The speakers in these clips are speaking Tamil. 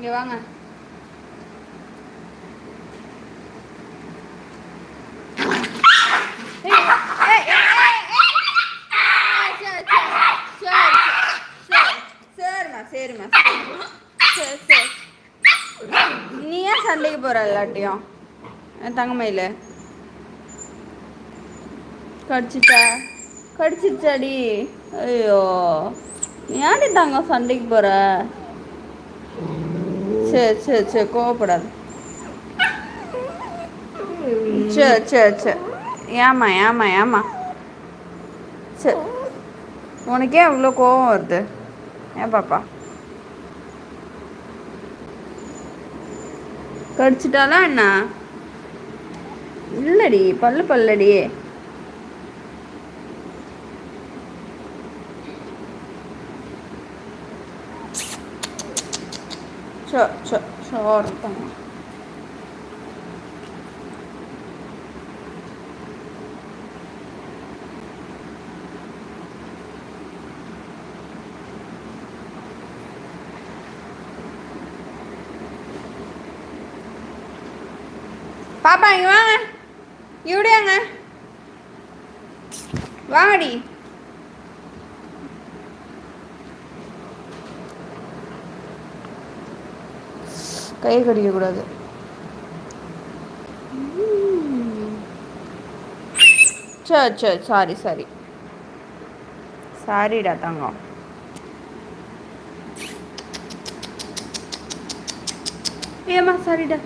இங்கே வாங்க. சரிம்மா சரி சரி நீ ஏன் சண்டைக்கு போற எல்லாட்டையும் என் தங்கமயில. கடிச்சிட்டா. கடிச்சிருச்சாடி ஐயோ. ஏன்டி தங்க சண்டைக்கு போற? சரி சரி சரி கோவப்படாது. சரி சரி சரி ஏமா ஏமா ஏமா சரி உனக்கே அவ்வளோ கோவம் வருது. ஏன் பாப்பா. கடிச்சிட்டாலா என்ன? இல்லடி பல்லு பல்லடி. சோ சோ சோறு தாங்க பாப்பா இங்க வாங்க இப்படியாங்க வாங்கடி கை கடிக்கக்கூடாது. சரி சரி சாரி சாரி. சாரிடா தங்கம். ஏமா சாரிடா.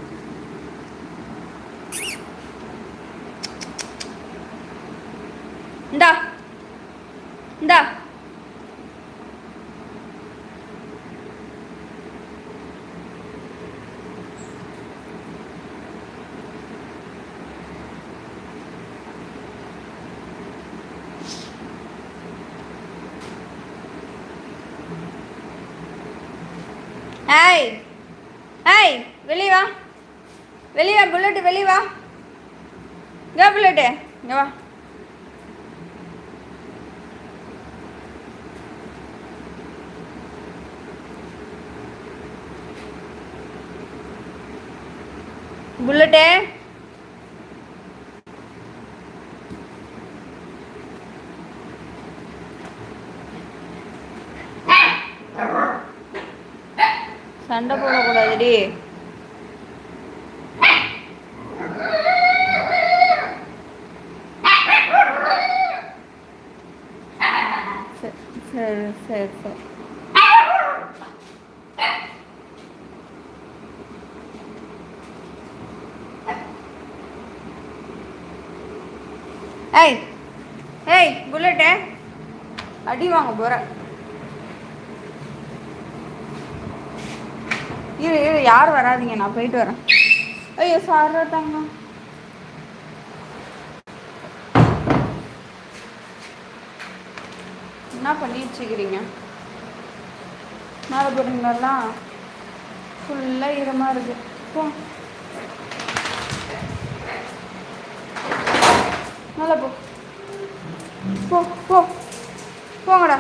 இந்தா. இந்தா ஏய் ஏய் வெளிய வா வெளிய வா புல்லட்டு வெளிய வா இங்க இங்கே வா. புல்லட்டே சண்டை போடக்கூடாதுடி சரி சரி சரி. ஏய் ஏய் புல்லட்டு அடி வாங்க போற. இரு இரு யார் வராதீங்க நான் போயிட்டு வரேன். ஐயோ சார் தாங்க என்ன பண்ணி வச்சுக்கிறீங்க மேலே போடுறீங்களெல்லாம் ஃபுல்லாக ஈரமாக இருக்கு. போ. நல்லா போ. போ போ. போங்கடா.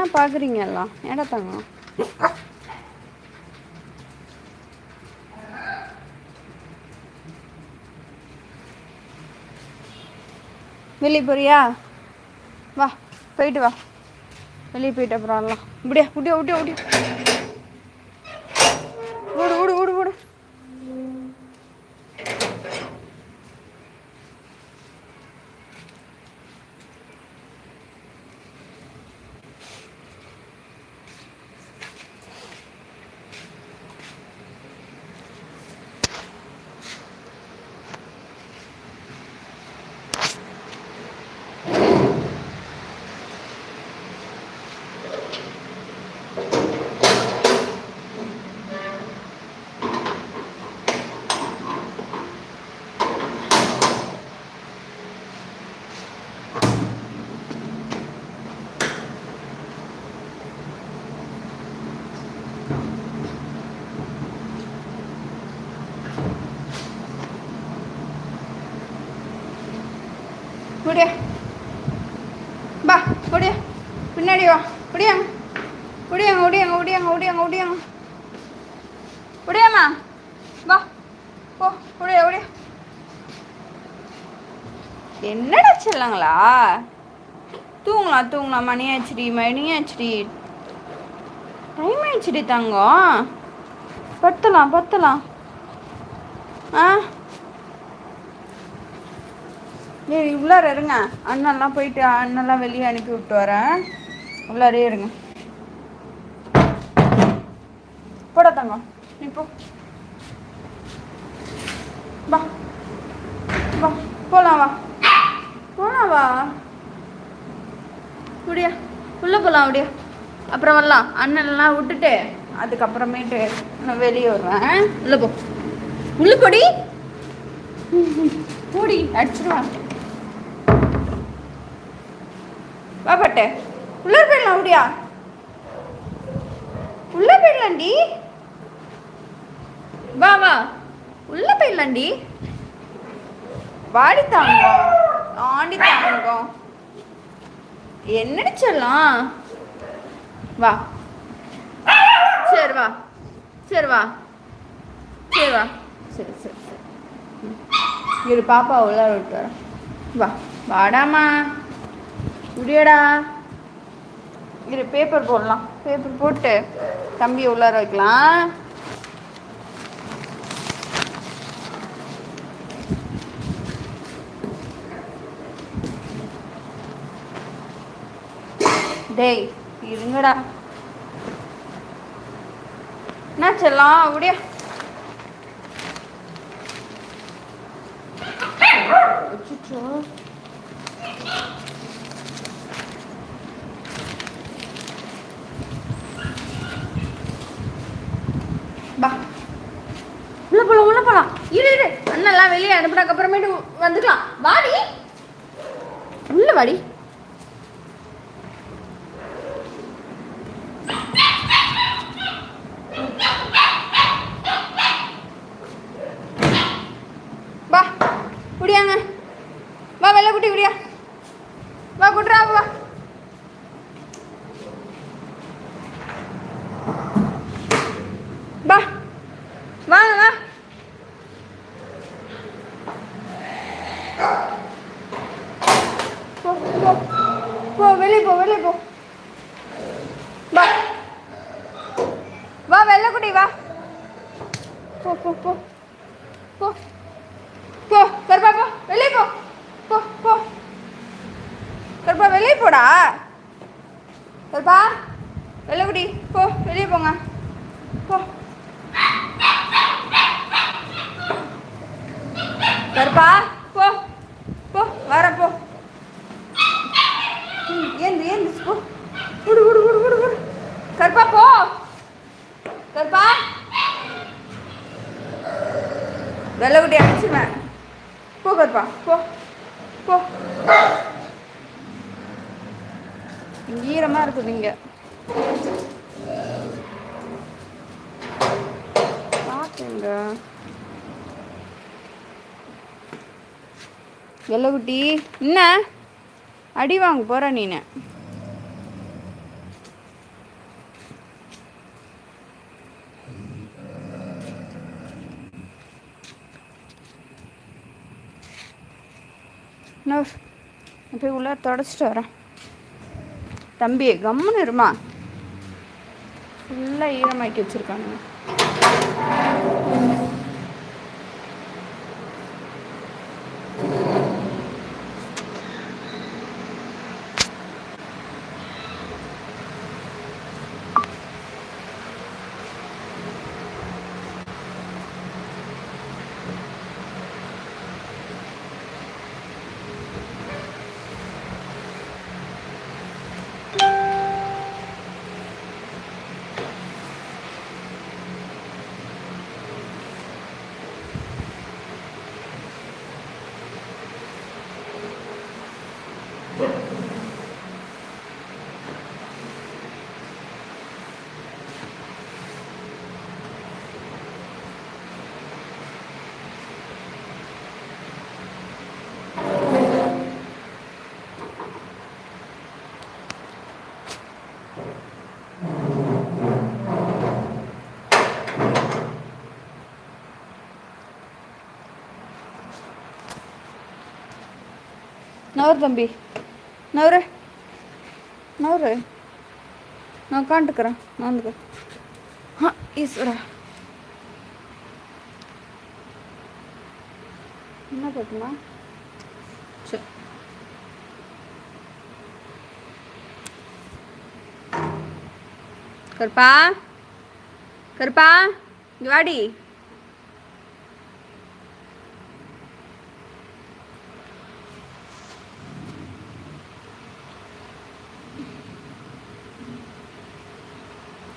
என்ன பார்க்குறீங்க எல்லாம்? ஏடா வெளியே போறியா? வா போயிட்டு வா. வெளியே போயிட்டு அப்புறம் எல்லாம் இப்படியா? இப்படியா? விட்டியா விட்டியா ஓடியா பா ஓடியா பின்னாடி வா. முடியாங்க முடியாங்க முடியாங்க முடியாங்க முடியாங்க முடியாங்க முடியாமா வா போ ஓடியா ஓடியா என்னடா செல்லங்களா? தூங்கலாம் தூங்கலாம் மணி ஆச்சுடி மணி ஆச்சுடி டைம் ஆயிடுச்சுடி தங்கம். பத்தலாம் பத்தலாம் ஆ? ஏய் உள்ளார இருங்க. அண்ணன்லாம் போயிட்டு அண்ணன்லாம் வெளியே அனுப்பி விட்டு வரேன். உள்ளாரே இருங்க. போடா தங்கம். நீ போ. வா. வா. போலாம் வா. போலாம் வா. முடியா உள்ளே போகலாம் அப்படியா அப்புறம் வரலாம். அண்ணன்லாம் விட்டுட்டு அதுக்கப்புறமேட்டு நான் வெளியே வருவேன். உள்ளே போ. உள்ளே போடி. போடி அடிச்சிடுவான் வா பட்டு. உள்ளே போயிடலாம் அப்படியா? உள்ளே போயிடலாண்டி வா வா. உள்ளே போயிடலாண்டி வாடி தாங்கம். ஆண்டி தாங்கம். என்னடி சொல்லலாம்? வா. சரி வா. சரி வா. சரி வா. சரி சரி சரி. இரு பாப்பா உள்ள விட்டு வரேன். வா. வாடாமா. முடியடா. இரு பேப்பர் போடலாம். பேப்பர் போட்டு தம்பி உள்ளார வைக்கலாம். டேய் இருங்கடா. என்ன செல்லாம் அப்படியே அச்சச்சோ. பா போகலாம் இரு இரு. அண்ணெல்லாம் வெளியே அனுப்புனதுக்கு அப்புறமேட்டு வந்துக்கலாம். வாடி. உள்ள வாடி வா குடியாங்க வா வெள்ளை குட்டி குடியா வா குட்ரா வா வா வாங்க வா போ போ போ வெளியே போ வெளியே போ வா வா வெள்ளை குட்டி வா போ போ போ போ போ கருப்பா போ வெளியே போ போ போ கருப்பா வெளியே போடா கருப்பா வெள்ளக்குடி போ வெளியே போங்க. போ. கருப்பா போ. போ வர போ. ஏந்து ஏந்து போ. விடு விடு விடு விடு விடு கருப்பா போ. கருப்பா. வெள்ளக்குட்டி அடிச்சுவேன் போ கருப்பா போ. போ. இங்க ஈரமா இருக்குது இங்க பாத்துங்க வெள்ளக்குட்டி என்ன? அடி வாங்க போற நீனு. போய் உள்ள தொடச்சிட்டு வரேன். தம்பி கம்முன்னு இருமா. ஃபுல்லாக ஈரமாக்கி வச்சுருக்காங்க நவரு தம்பி. நவரு. நவரு. நான் உட்காந்துக்கிறேன் நான் ஆ ஈஸ்வரா. என்ன பண்ணுமா சரி கருப்பா. கருப்பா இங்கே வாடி.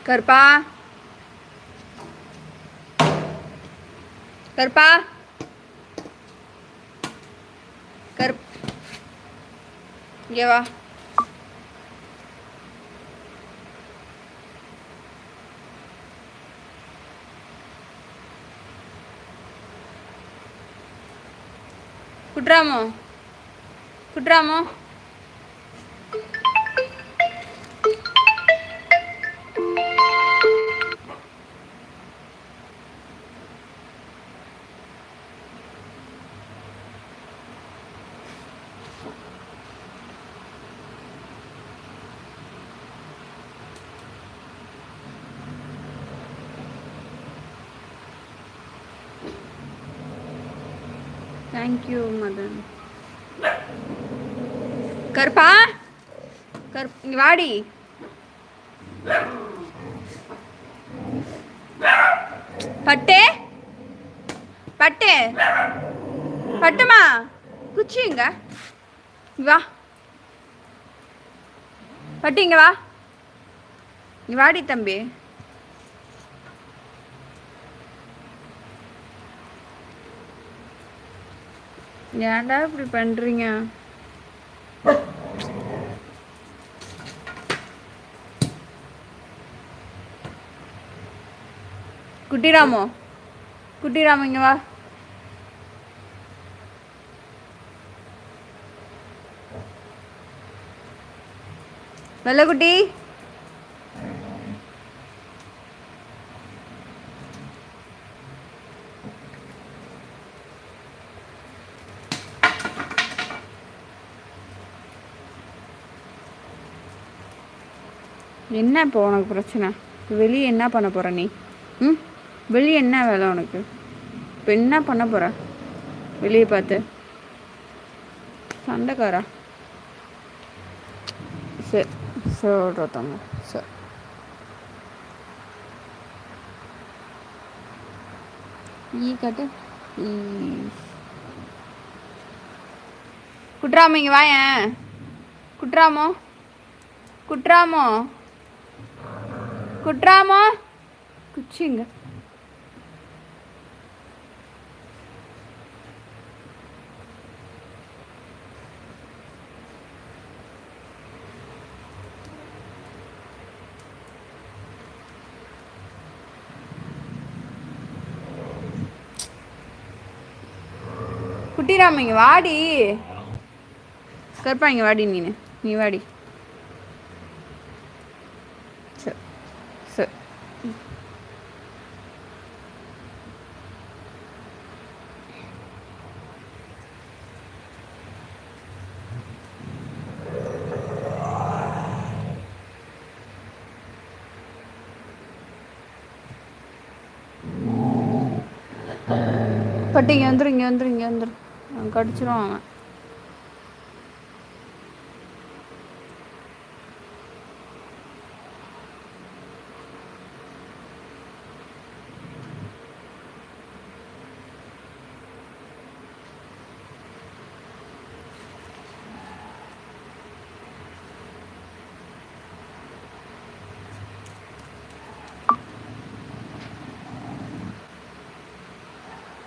கருப்பா கருப்பா கருப் இங்கே வா குட்ராமோ குட்ராமோ தேங்க்யூ மதன் கருப்பா கருப் இங்கே வாடி. பட்டு? பட்டு? பட்டுமா? குச்சி இங்க. இங்க வா. பட்டு இங்க வா. இங்க வாடி தம்பி. ஏன்டா இப்படி பண்றீங்க? குட்டிராமோ குட்டிராமோ இங்கே வா. வெள்ளக்குட்டி என்ன இப்போ உனக்கு பிரச்சனை? வெளியே என்ன பண்ண போகிற நீ? ம்? வெளியே என்ன வேலை உனக்கு? இப்போ என்ன பண்ண போகிற வெளியே பார்த்து. சண்டைக்காரா? சரி சொல்கிறோம் சரி ஈ காட்டு. ஈ. குட்ராமோ இங்கே வாயேன். குட்ராமோ. குட்ராமோ. குட்ராமா? குச்சிங்க. குட்டிராம இங்கே வாடி. கருப்பா இங்கே வாடி நீ நீ வாடி சரி சரி பட்டு இங்கே வந்துடும் இங்கே வந்துடும் இங்கே வந்துடும் கடிச்சிரும் அவன்.